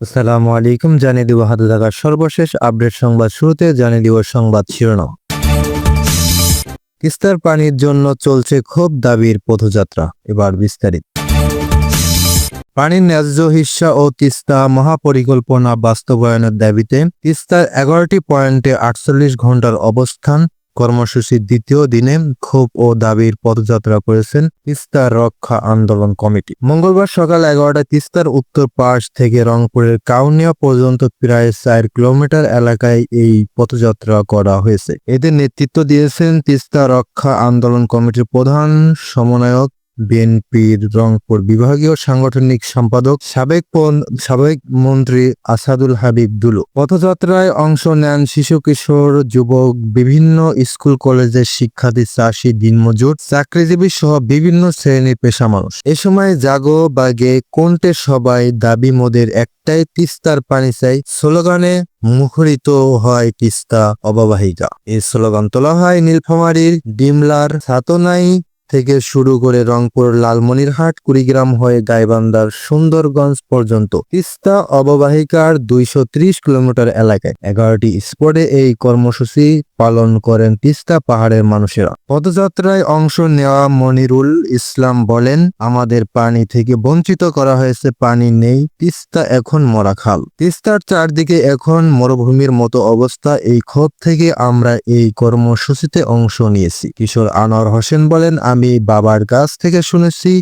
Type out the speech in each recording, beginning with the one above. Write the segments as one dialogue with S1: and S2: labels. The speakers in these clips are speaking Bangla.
S1: আসসালামু আলাইকুম, জানিয়ে দিব হাতে থাকা সর্বশেষ আপডেট সংবাদ শুরুতে, জানিয়ে দিব সংবাদ শিরোনাম। তিস্তার পানির জন্য চলছে ক্ষোভ দাবির পথযাত্রা, এবার বিস্তারিত। পানির ন্যায্য হিস্সা ও তিস্তা মহাপরিকল্পনা বাস্তবায়নের দাবিতে তিস্তার এগারোটি পয়েন্টে আটচল্লিশ ঘণ্টার অবস্থান কর্মসূচির দ্বিতীয় দিনে ক্ষোভ ও দাবির পদযাত্রা করেছেন তিস্তার রক্ষা আন্দোলন কমিটি। মঙ্গলবার সকাল এগারোটায় তিস্তার উত্তর পাশ থেকে রংপুরের কাউনিয়া পর্যন্ত প্রায় চার কিলোমিটার এলাকায় এই পথযাত্রা করা হয়েছে। এদের নেতৃত্ব দিয়েছেন তিস্তা রক্ষা আন্দোলন কমিটির প্রধান সমন্বয়ক বিএনপির রংপুর বিভাগীয় সাংগঠনিক সম্পাদক সাবেক সাবেক মন্ত্রী আসাদুল হাবিব দুলু। পথযাত্রায় অংশ নেন শিশু, কিশোর, যুবক, বিভিন্ন স্কুল, কলেজের শিক্ষার্থী চাষী দিনমজুর, চাকরিজীবী সহ বিভিন্ন শ্রেণির পেশা মানুষ। এ সময় জাগো বাগে কোনটে সবাই দাবি মোদের একটাই তিস্তার পানি চাই? স্লোগানে, মুখরিত হয় তিস্তা অববাহিকা। এই স্লোগান তোলা হয় নীলফামারীর ডিমলার সাতনাই থেকে শুরু করে রংপুর, লালমনিরহাট, কুড়িগ্রাম হয়ে গাইবান্ধার সুন্দরগঞ্জ পর্যন্ত। তিস্তা অববাহিকার দুইশ ত্রিশ কিলোমিটার এলাকায়। এগারোটি স্পটে এই কর্মসূচি পালন করেন তিস্তা পাহাড়ের মানুষেরা। পদযাত্রায় অংশ নেওয়া মনিরুল ইসলাম বলেন, আমাদের পানি থেকে বঞ্চিত করা হয়েছে, পানি নেই, তিস্তা এখন মরা খাল। তিস্তার চারদিকে এখন মরুভূমির মতো অবস্থা, এই ক্ষোভ থেকে আমরা এই কর্মসূচিতে অংশ নিয়েছি। কিশোর আনোয়ার হোসেন বলেন, আমি বাবার কাছ থেকে শুনেছি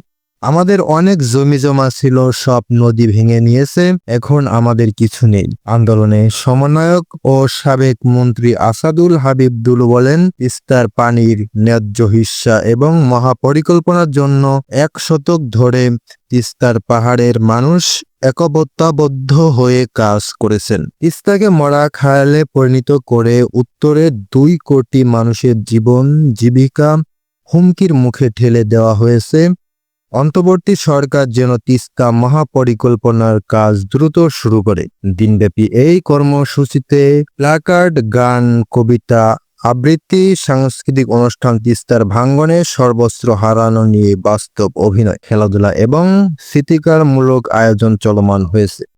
S1: আমাদের অনেক জমি জমা ছিল, সব নদী ভেঙে নিয়েছে, এখন আমাদের কিছু নেই। আন্দোলনে সমন্বয়ক ও সাবেক মন্ত্রী আসাদুল হাবিব দুলু বলেন, তিস্তার পানির ন্যায্য হিস্সা এবং মহাপরিকল্পনার জন্য এক শতক ধরে তিস্তার পাহাড়ের মানুষ একবত্তাবদ্ধ হয়ে কাজ করেছেন। তিস্তাকে মরা খায়ালে পরিণত করে উত্তরে দুই কোটি মানুষের জীবন, জীবিকা হুমকির মুখে ঠেলে দেওয়া হয়েছে। অন্তর্বর্তী সরকার যেন তিস্তা মহাপরিকল্পনার কাজ দ্রুত শুরু করে। দিনব্যাপী এই কর্মসূচিতে প্লাকার্ড, গান, কবিতা আবৃত্তি, সাংস্কৃতিক অনুষ্ঠান তিস্তার ভাঙ্গনে সর্বস্ত্র হারানো নিয়ে বাস্তব অভিনয়, খেলাধুলা এবং স্মৃতিকারমূলক আয়োজন চলমান হয়েছে।